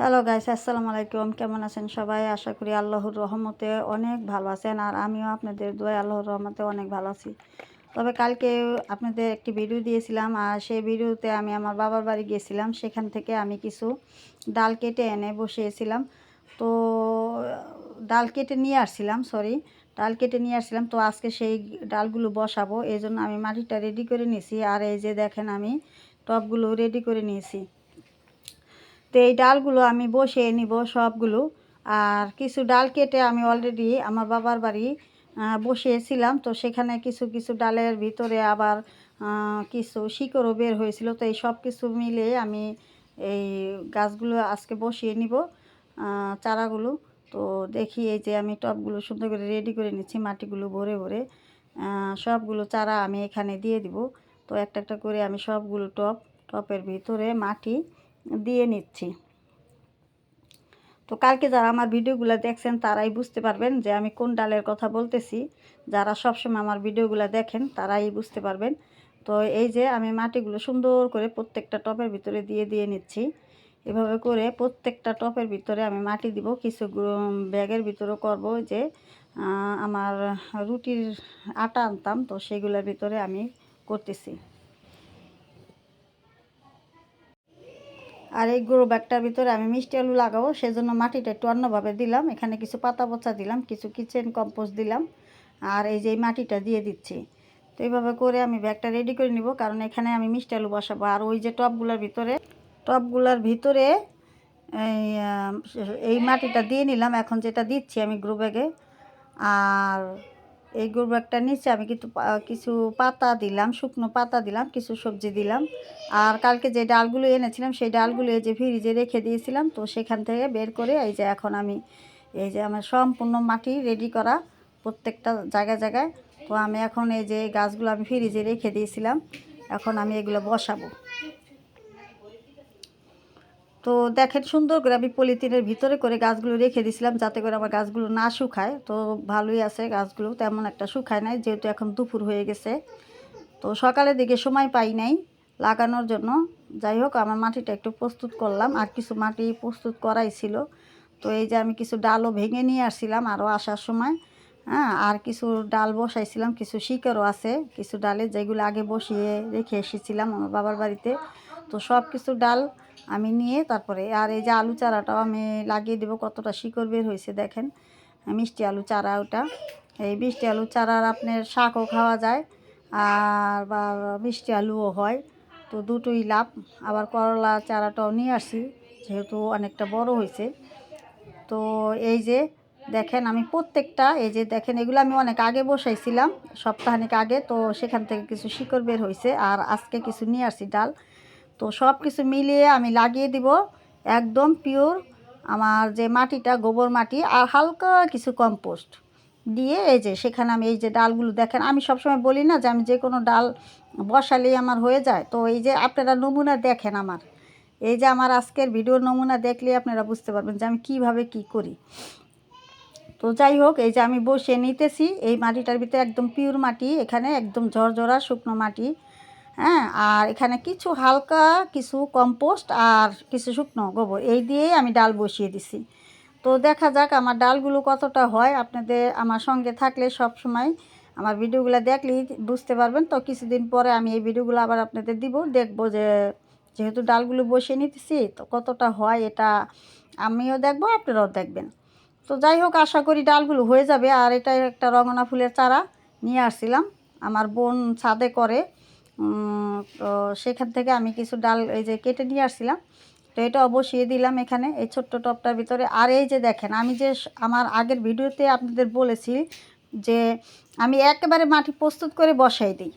Hello guys আসসালামু আলাইকুম কেমন আছেন সবাই? আশা করি আল্লাহর রহমতে অনেক ভালো আছেন, আর আমিও আপনাদের দোয়া আল্লাহর রহমতে অনেক ভালো আছি। তবে কালকে আপনাদের একটি ভিডিও দিয়েছিলাম, আর সেই ভিডিওতে আমি আমার বাবার বাড়ি গিয়েছিলাম। সেখান থেকে আমি কিছু ডাল কেটে এনে বসিয়েছিলাম। তো, ডাল কেটে নিয়ে আসছিলাম সরি ডাল কেটে নিয়ে আসছিলাম। তো আজকে সেই ডালগুলো বসাবো এই জন্য আমি মাটিটা রেডি করে নিয়েছি। আর এই যে দেখেন, আমি টবগুলো রেডি করে নিয়েছি। তো এই ডালগুলো আমি বসিয়ে নিব সবগুলো। আর কিছু ডাল কেটে আমি অলরেডি আমার বাবার বাড়ি বসিয়েছিলাম। তো সেখানে কিছু কিছু ডালের ভিতরে আবার কিছু শিকড়ও বের হয়েছিল। তো এই সব কিছু মিলে আমি এই গাছগুলো আজকে বসিয়ে নিব চারাগুলো। তো দেখি এই যে আমি টবগুলো সুন্দর করে রেডি করে নিচ্ছি, মাটিগুলো ভরে ভরে। সবগুলো চারা আমি এখানে দিয়ে দিব। তো একটা একটা করে আমি সবগুলো টব টপের ভিতরে মাটি দিয়ে নিচ্ছি। তো কালকে যারা আমার ভিডিওগুলো দেখছেন, তারাই বুঝতে পারবেন যে আমি কোন ডালের কথা বলতেছি। যারা সবসময় আমার ভিডিওগুলো দেখেন, তারাই বুঝতে পারবেন। তো এই যে আমি মাটিগুলো সুন্দর করে প্রত্যেকটা টপের ভিতরে দিয়ে দিয়ে নিচ্ছি। এভাবে করে প্রত্যেকটা টপের ভিতরে আমি মাটি দিব। কিছু ব্যাগের ভিতরে করব যে আমার রুটির আটা আনতাম, তো সেগুলোর ভিতরে আমি করতেছি। আর এই গরু ব্যাগটার ভিতরে আমি মিষ্টি আলু লাগাবো, সেজন্য মাটিটা একটু অন্যভাবে দিলাম। এখানে কিছু পাতা পচা দিলাম, কিছু কিচেন কম্পোস্ট দিলাম, আর এই যে মাটিটা দিয়ে দিচ্ছি। তো এইভাবে করে আমি ব্যাগটা রেডি করে নিব, কারণ এখানে আমি মিষ্টি আলু বসাবো। আর ওই যে টবগুলোর ভিতরে টবগুলোর ভিতরে এই মাটিটা দিয়ে নিলাম। এখন যেটা দিচ্ছি আমি গ্রো ব্যাগে আর এই গ্রো ব্যাগটার নিচে আমি কিন্তু কিছু পাতা দিলাম, শুকনো পাতা দিলাম, কিছু সবজি দিলাম। আর কালকে যে ডালগুলো এনেছিলাম, সেই ডালগুলো এই যে ফ্রিজে রেখে দিয়েছিলাম, তো সেখান থেকে বের করে এই যে এখন আমি, এই যে আমার সম্পূর্ণ মাটি রেডি করা প্রত্যেকটা জায়গায় জায়গায়। তো আমি এখন এই যে গাছগুলো আমি ফ্রিজে রেখে দিয়েছিলাম, এখন আমি এগুলো বসাবো। তো দেখেন সুন্দর করে আমি পলিথিনের ভিতরে করে গাছগুলো রেখে দিয়েছিলাম যাতে করে আমার গাছগুলো না শুকায়। তো ভালোই আছে গাছগুলো, তেমন একটা শুকায় নাই, যেহেতু এখন দুপুর হয়ে গেছে। তো সকালের দিকে সময় পাই নাই লাগানোর জন্য। যাই হোক, আমার মাটিটা একটু প্রস্তুত করলাম, আর কিছু মাটি প্রস্তুত করাই ছিল। তো এই যে আমি কিছু ডালও ভেঙে নিয়ে আসছিলাম আরও আসার সময়। হ্যাঁ আর কিছু ডাল বসাইছিলাম, কিছু শিকড়ও আছে, কিছু ডালে যেগুলো আগে বসিয়ে রেখে এসেছিলাম আমার বাবার বাড়িতে। তো সব কিছু ডাল আমি নিয়ে তারপরে, আর এই যে আলু চারাটাও আমি লাগিয়ে দেবো, কতটা শিকড় বের হয়েছে দেখেন। মিষ্টি আলু চারা ওটা। এই মিষ্টি আলু চারার আপনার শাকও খাওয়া যায়, আর বা মিষ্টি আলুও হয়, তো দুটোই লাভ। আবার করলা চারাটাও নিয়ে আসি যেহেতু অনেকটা বড় হয়েছে। তো এই যে দেখেন আমি প্রত্যেকটা, এই যে দেখেন এগুলো আমি অনেক আগে বসাইছিলাম, সপ্তাহানিক আগে, তো সেখান থেকে কিছু শিকড় বের হয়েছে, আর আজকে কিছু নিয়ে আসছি ডাল। তো সব কিছু মিলিয়ে আমি লাগিয়ে দিব। একদম পিওর আমার যে মাটিটা, গোবর মাটি আর হালকা কিছু কম্পোস্ট দিয়ে এই যে সেখানে আমি এই যে ডালগুলো দেখেন, আমি সবসময় বলি না যে আমি যে কোনো ডাল বসালেই আমার হয়ে যায়। তো এই যে আপনারা নমুনা দেখেন আমার। এই যে আমার আজকের ভিডিওর নমুনা দেখলে আপনারা বুঝতে পারবেন যে আমি কীভাবে কি করি। তো যাই হোক, এই যে আমি বসে নিতেছি। এই মাটিটার ভিতরে একদম পিওর মাটি, এখানে একদম ঝরঝরা শুকনো মাটি। হ্যাঁ? আর এখানে কিছু হালকা, কিছু কম্পোস্ট আর কিছু শুকনো গোবর। এই দিয়েই আমি ডাল বসিয়ে দিছি। তো দেখা যাক আমার ডালগুলো কতটা হয়। আপনাদের আমার সঙ্গে থাকলে সব সময় আমার ভিডিওগুলো দেখলেই বুঝতে পারবেন। তো কিছুদিন পরে আমি এই ভিডিওগুলো আবার আপনাদের দিব। দেখব যে, যেহেতু ডালগুলো বসিয়ে নিতেছি, তো কতটা হয় এটা আমিও দেখব, আপনারাও দেখবেন। তো যাই হোক, আশা করি ডালগুলো হয়ে যাবে। আর এটা একটা রঙনা ফুলের চারা নিয়ে আসছিলাম। আমার বোন ছাদে করে। তো সেখান থেকে আমি কিছু ডাল এই যে কেটে নিয়ে আসছিলাম। তো এটা বসিয়ে দিলাম এখানে, এই ছোট্ট টপটার ভিতরে। আর এই যে দেখেন, আমি যে আমার আগের ভিডিওতে আপনাদের বলেছি যে আমি একেবারে মাটি প্রস্তুত করে বসাই দিই।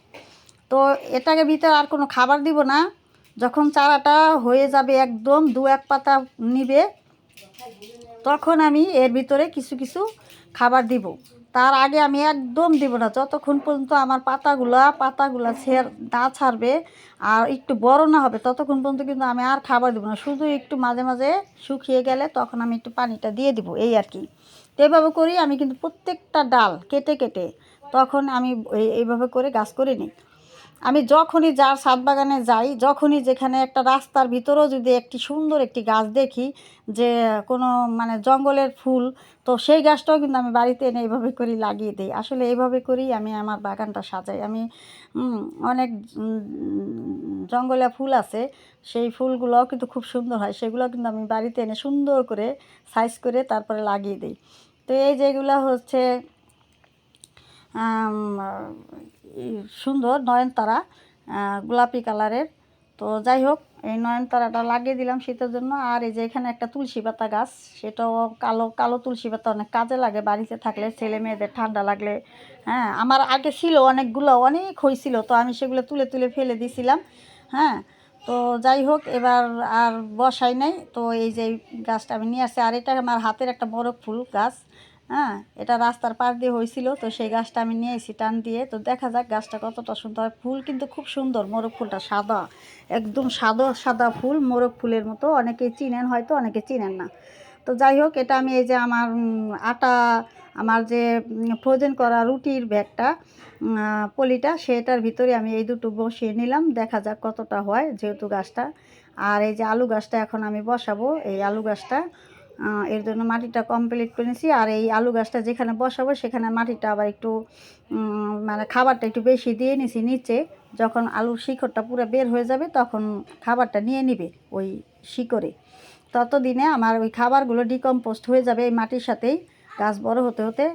তো এটাকে ভিতরে আর কোনো খাবার দিব না। যখন চারাটা হয়ে যাবে একদম দু এক পাতা নিবে, তখন আমি এর ভিতরে কিছু কিছু খাবার দিব। তার আগে আমি একদম দিব না। যতক্ষণ পর্যন্ত আমার পাতাগুলা পাতাগুলা ছেড় না ছাড়বে আর একটু বড় না হবে, ততক্ষণ পর্যন্ত কিন্তু আমি আর খাবার দেবো না। শুধু একটু মাঝে মাঝে শুকিয়ে গেলে তখন আমি একটু পানিটা দিয়ে দিব, এই আর কি। তো এইভাবে করি আমি কিন্তু প্রত্যেকটা ডাল কেটে কেটে তখন আমি এই- এইভাবে করে গাছ করে নিই। আমি যখনই যার ছাদ বাগানে যাই, যখনই যেখানে একটা রাস্তার ভিতরেও যদি একটি সুন্দর একটি গাছ দেখি যে কোনো মানে জঙ্গলের ফুল, তো সেই গাছটাও কিন্তু আমি বাড়িতে এনে এইভাবে করেই লাগিয়ে দিই। আসলে এইভাবে করেই আমি আমার বাগানটা সাজাই। আমি অনেক জঙ্গলে ফুল আছে, সেই ফুলগুলোও কিন্তু খুব সুন্দর হয়। সেগুলো কিন্তু আমি বাড়িতে এনে সুন্দর করে সাইজ করে তারপরে লাগিয়ে দিই। তো এই যেগুলো হচ্ছে সুন্দর নয়নতারা গোলাপি কালারের। তো যাই হোক, এই নয়নতারাটা লাগিয়ে দিলাম শীতের জন্য। আর এই যে এখানে একটা তুলসী পাতা গাছ, সেটাও কালো কালো তুলসী পাতা অনেক কাজে লাগে বাড়িতে থাকলে, ছেলে মেয়েদের ঠান্ডা লাগলে। হ্যাঁ আমার আগে ছিল অনেকগুলো, অনেক হয়েছিল তো আমি সেগুলো তুলে তুলে ফেলে দিছিলাম। হ্যাঁ তো যাই হোক, এবার আর বসাই নাই। তো এই যে গাছটা আমি নিয়ে আসছি, আর এটা আমার হাতের একটা বড় ফুল গাছ। হ্যাঁ এটা রাস্তার পার দিয়ে হয়েছিল তো সেই গাছটা আমি নিয়ে এসেছি টান দিয়ে। তো দেখা যাক গাছটা কতটা সুন্দর হয়। ফুল কিন্তু খুব সুন্দর, মোরগ ফুলটা সাদা, একদম সাদা সাদা ফুল। মোরগ ফুলের মতো অনেকে চিনেন হয়তো, অনেকে চিনেন না। তো যাই হোক, এটা আমি এই যে আমার আটা, আমার যে ফ্রোজেন করা রুটির ব্যাগটা পলিটা, সেটার ভিতরে আমি এই দুটো বসিয়ে নিলাম। দেখা যাক কতটা হয় যেহেতু গাছটা। আর এই যে আলু গাছটা এখন আমি বসাবো, এই আলু গাছটা। এর জন্য মাটিটা কমপ্লিট করে নিয়েছি আর এই আলু গাছটা যেখানে বসাবো, সেখানে মাটিটা আবার একটু মানে খাবারটা একটু বেশি দিয়ে নিছি নিচে। যখন আলুর শিকড়টা পুরো বের হয়ে যাবে, তখন খাবারটা নিয়ে নিবে ওই শিকড়ে। ততদিনে আমার ওই খাবারগুলো ডিকম্পোস্ট হয়ে যাবে এই মাটির সাথেই, গাছ বড় হতে হতে।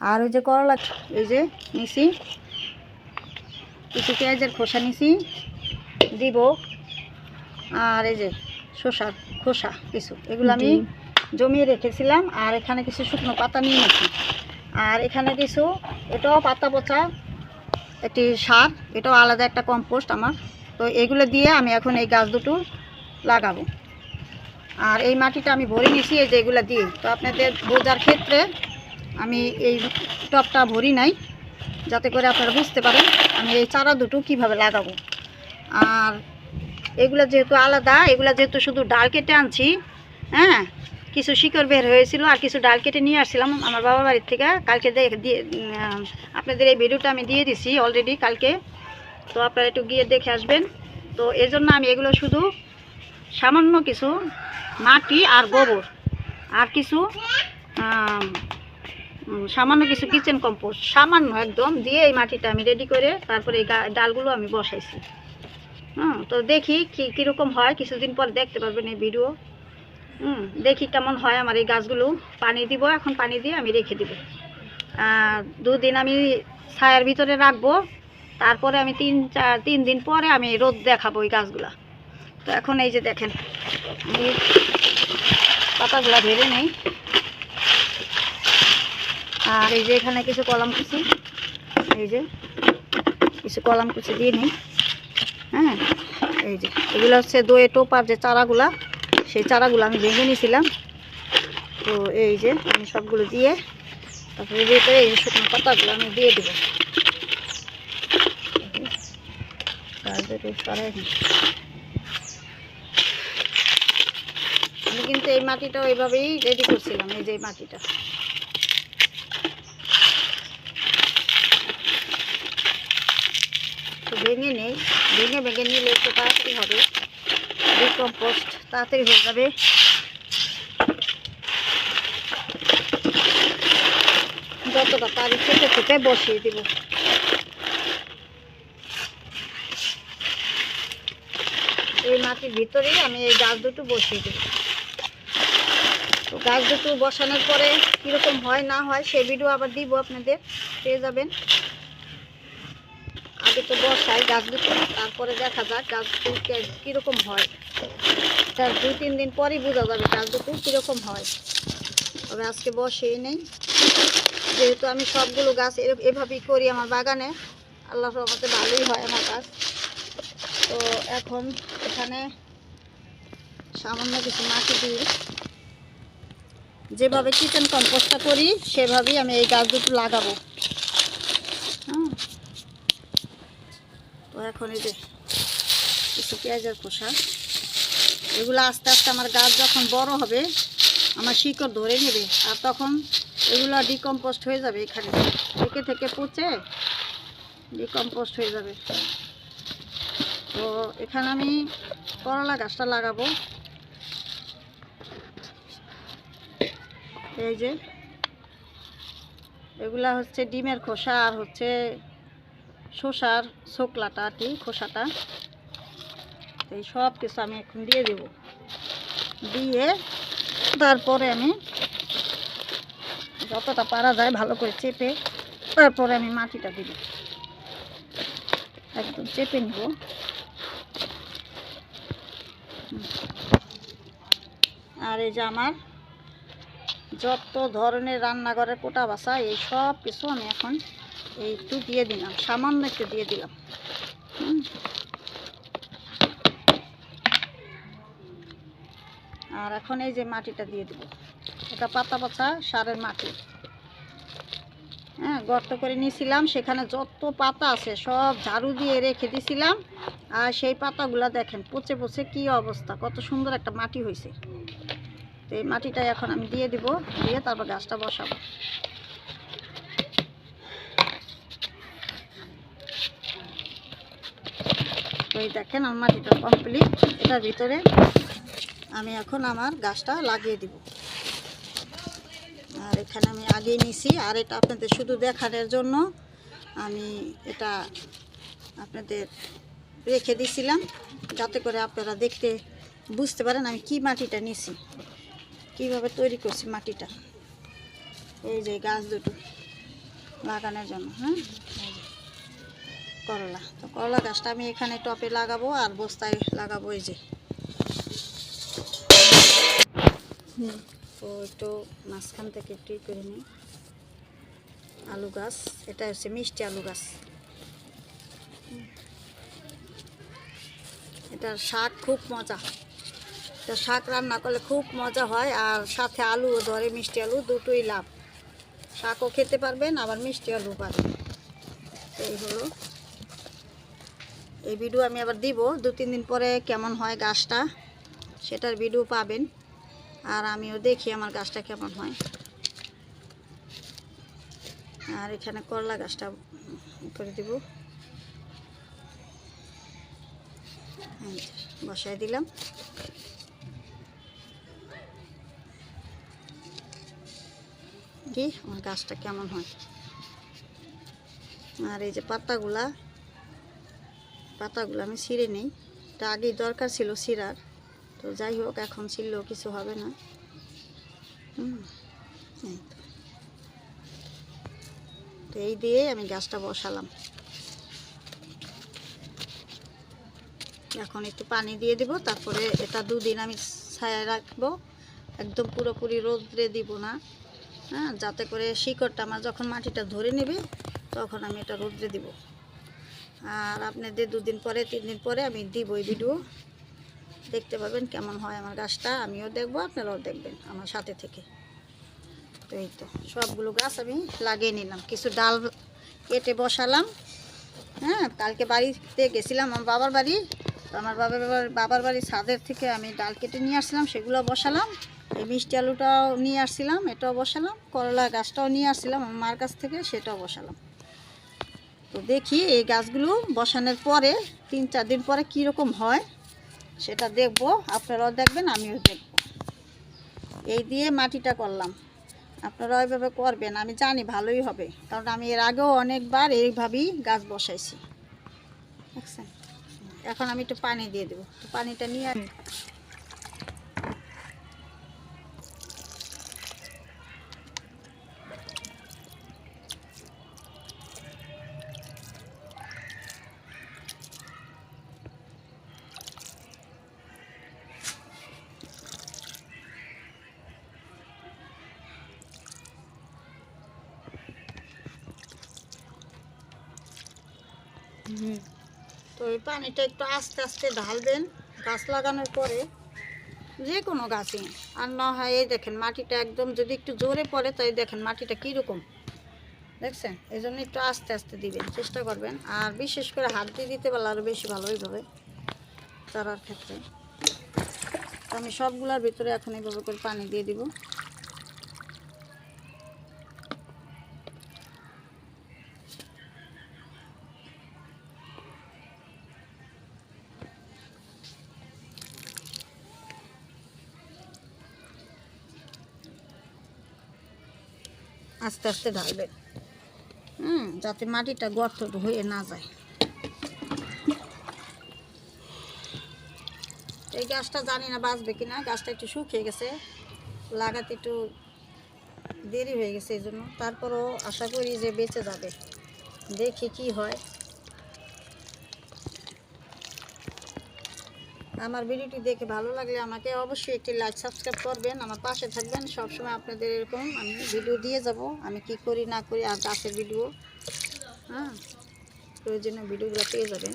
আর ওই যে করলা, এই যে নিছি। কিছু পেঁয়াজের খোসা নিছি, দিব। আর এই যে শসার খোসা, কিছু। এগুলো আমি জমিয়ে রেখেছিলাম, আর এখানে কিছু শুকনো পাতা নিয়ে নিয়েছি। আর এখানে কিছু, এটাও পাতা পচা একটি সার, এটাও আলাদা একটা কম্পোস্ট আমার। তো এগুলো দিয়ে আমি এখন এই গাছ দুটো লাগাবো। আর এই মাটিটা আমি ভরে নিয়েছি, এই যে এগুলো দিয়ে। তো আপনাদের বোঝার ক্ষেত্রে আমি এই টপটা ভরি নাই, যাতে করে আপনারা বুঝতে পারেন আমি এই চারা দুটো কীভাবে লাগাবো। আর এগুলো যেহেতু আলাদা, এগুলো যেহেতু শুধু ডাল কেটে আনছি হ্যাঁ কিছু শিকড় বের হয়েছিল আর কিছু ডাল কেটে নিয়ে আসছিলাম আমার বাবার বাড়ির থেকে। কালকে দিয়ে আপনাদের এই ভিডিওটা আমি দিয়ে দিছি অলরেডি কালকে। তো আপনারা একটু গিয়ে দেখে আসবেন। তো এই জন্য আমি এগুলো শুধু সামান্য কিছু মাটি আর গোবর আর কিছু সামান্য কিছু কিচেন কম্পোস্ট সামান্য একদম দিয়ে এই মাটিটা আমি রেডি করে তারপরে এই ডালগুলো আমি বসাইছি। হুম, তো দেখি কি, কীরকম হয়, কিছুদিন পর দেখতে পারবেন এই ভিডিও হুম, দেখি কেমন হয় আমার এই গাছগুলো। পানি দিব, এখন পানি দিয়ে আমি রেখে দিব। দুদিন আমি ছায়ার ভিতরে রাখব। তারপরে আমি তিন, চার, তিন দিন পরে আমি রোদ দেখাবো ওই গাছগুলা। তো এখন এই যে দেখেন পাতাগুলা ভেবে নেই। আর এই যে এখানে কিছু কলাম কুচি। এই যে কিছু কলাম কুচি দিয়ে নিই। হ্যাঁ এই যে এগুলো হচ্ছে দইয়ে টোপার যে চারাগুলা। সেই চারাগুলো আমি ভেঙে নিয়েছিলাম। তো এই যে আমি সবগুলো দিয়ে তারপরে ভেতরে এই শুকনো পাতাগুলো আমি দিয়ে দেবো। আমি কিন্তু এই মাটিটাও এইভাবেই রেডি করছিলাম, এই যে মাটিটা। তো ভেঙে নেই, ভেঙে ভেঙে নিলে একটু তাড়াতাড়ি হবে। ডিকম্পোস্ট তাড়াতাড়ি হয়ে যাবে। যতটা পারি খেতে খেতে বসিয়ে দিব। এই মাটির ভিতরেই আমি এই গাছ দুটো বসিয়ে দেব। গাছ দুটো বসানোর পরে কীরকম হয় না হয় সেই ভিডিও আবার দিব আপনাদের, পেয়ে যাবেন। তো বসাই গাছ দুটো তারপরে দেখা যাক গাছ দুটো কীরকম হয়। তার দুই, তিন দিন পরেই বোঝা যাবে গাছ দুটো কীরকম হয়। তবে আজকে বসেই নেই। যেহেতু আমি সবগুলো গাছ এভাবেই করি আমার বাগানে, আল্লাহ রহমতে ভালোই হয় আমার গাছ। তো এখন এখানে সামান্য কিছু মাটি দিই যেভাবে কিচেন কম্পোস্টটা করি, সেভাবেই আমি এই গাছ দুটো লাগাবো। তো এখন এই যে কিছু পেঁয়াজের খোসা। এগুলো আস্তে আস্তে আমার গাছ যখন বড় হবে, আমার শিকড় ধরে নেবে আর তখন এগুলো ডিকম্পোস্ট হয়ে যাবে এখানে। থেকে থেকে পচে ডিকম্পোস্ট হয়ে যাবে। তো এখানে আমি করলা গাছটা লাগাবো। এই যে এগুলা হচ্ছে ডিমের খোসা আর হচ্ছে শসার শোকলাটা আর কি, খোসাটা। এই সব কিছু আমি এখন দিয়ে দেব। দিয়ে তারপরে আমি যতটা পারা যায় ভালো করে চেপে তারপরে আমি মাটিটা দিব। একদম চেপে নিব। আর এই যে আমার যত ধরনের রান্নাঘরের কোটা বাসা এই সব কিছু আমি এখন একটু দিয়ে দিলাম, সামান্য একটু দিয়ে দিলাম। আর এখন এই যে মাটিটা দিয়ে দিব। এটা পাতা পাতা সারের মাটি। হ্যাঁ গর্ত করে নিয়েছিলাম, সেখানে যত পাতা আছে সব ঝাড়ু দিয়ে রেখে দিয়েছিলাম আর সেই পাতাগুলা দেখেন, পচে পচে কি অবস্থা, কত সুন্দর একটা মাটি হয়েছে তো এই মাটিটা এখন আমি দিয়ে দিব, দিয়ে তারপর গাছটা বসাবো। তো এই দেখেন আমার মাটিটা কমপ্লিট এটার ভিতরে আমি এখন আমার গাছটা লাগিয়ে দিব। আর এখানে আমি আগিয়ে নিছি, আর এটা আপনাদের শুধু দেখানোর জন্য আমি এটা আপনাদের রেখে দিছিলাম, যাতে করে আপনারা দেখতে বুঝতে পারেন আমি কি মাটিটা নিছি, কীভাবে তৈরি করছি মাটিটা। এই যে গাছ দুটো লাগানোর জন্য হ্যাঁ? করলা। তো করলা গাছটা আমি এখানে টপে লাগাবো আর বস্তায় লাগাবো এই যে। তো একটু মাঝখান থেকে একটু করে নিই। আলু গাছ, এটা হচ্ছে মিষ্টি আলু গাছ। এটার শাক খুব মজা। এটা শাক রান্না করলে খুব মজা হয় আর সাথে আলুও ধরে, মিষ্টি আলু দুটোই লাভ। শাকও খেতে পারবেন, আবার মিষ্টি আলু পাবেন। এই হলো এই ভিডিও আমি আবার দিব। দু, তিন দিন পরে কেমন হয় গাছটা, সেটার ভিডিও পাবেন। আর আমিও দেখি আমার গাছটা কেমন হয়। আর এখানে করলা গাছটা করে দিব। বসাই দিলাম। কি আমার গাছটা কেমন হয়। আর এই যে পাতাগুলা পাতাগুলো আমি ছিঁড়ে নেই। এটা আগেই দরকার ছিল ছিঁড়ার। তো যাই হোক এখন ছিঁড়লেও কিছু হবে না। হুম, তো। এই দিয়ে আমি গাছটা বসালাম। এখন একটু পানি দিয়ে দিব তারপরে এটা দুদিন আমি ছায়া রাখব। একদম পুরোপুরি রোদ্রে দিব না। হ্যাঁ যাতে করে শিকড়টা আমার যখন মাটিটা ধরে নেবে তখন আমি এটা রোদ্রে দিব। আর আপনাদের দুদিন পরে তিন দিন পরে আমি দিব এই ভিডিও দেখতে পাবেন কেমন হয় আমার গাছটা, আমিও দেখব, আপনারাও দেখবেন আমার সাথে থেকে। তো এই তো, সবগুলো গাছ আমি লাগিয়ে নিলাম। কিছু ডাল কেটে বসালাম। হ্যাঁ কালকে বাড়িতে গেছিলাম আমার বাবার বাড়ি। আমার বাবার বাবার- বাবার বাড়ির ছাদের থেকে আমি ডাল কেটে নিয়ে আসছিলাম, সেগুলো বসালাম। এই মিষ্টি আলুটাও নিয়ে আসছিলাম, এটাও বসালাম। করলা গাছটাও নিয়ে আসছিলাম, আমার মার কাছ থেকে সেটাও বসালাম। তো দেখি এই গাছগুলো বসানোর পরে তিন চার দিন পরে কীরকম হয়, সেটা দেখব। আপনারাও দেখবেন, আমিও দেখব। এই দিয়ে মাটিটা করলাম। আপনারা ওইভাবে করবেন, আমি জানি ভালোই হবে, কারণ আমি এর আগেও অনেকবার এইভাবেই গাছ বসাইছি। এখন আমি একটু পানি দিয়ে দেবো। পানিটা নিয়ে তো এই পানিটা একটু আস্তে আস্তে ঢালবেন গাছ লাগানোর পরে যে কোনো গাছে। আর না হয় এই দেখেন মাটিটা একদম যদি একটু জোরে পড়ে তাই দেখেন মাটিটা কীরকম। দেখছেন? এই জন্য একটু আস্তে আস্তে দিবেন, চেষ্টা করবেন। আর বিশেষ করে হাত দিয়ে দিতে পারলে আরও বেশি ভালো এইভাবে চারার ক্ষেত্রে। আমি সবগুলোর ভিতরে এখন এইভাবে করে পানি দিয়ে দিব। আস্তে আস্তে ঢালবেন হুম, যাতে মাটিটা গর্ত হয়ে না যায়। এই গাছটা জানি না বাঁচবে কিনা, গাছটা একটু শুকিয়ে গেছে। লাগাতে একটু দেরি হয়ে গেছে এই জন্য। তারপরও আশা করি যে বেঁচে যাবে। দেখি কি হয়। আমার ভিডিওটি দেখে ভালো লাগলে আমাকে অবশ্যই একটি লাইক সাবস্ক্রাইব করবেন। আমার পাশে থাকবেন। সবসময় আপনাদের এরকম আমি ভিডিও দিয়ে যাব। আমি কি করি, না করি, আর গাছের ভিডিও হ্যাঁ প্রয়োজনীয় ভিডিওগুলো পেয়ে যাবেন।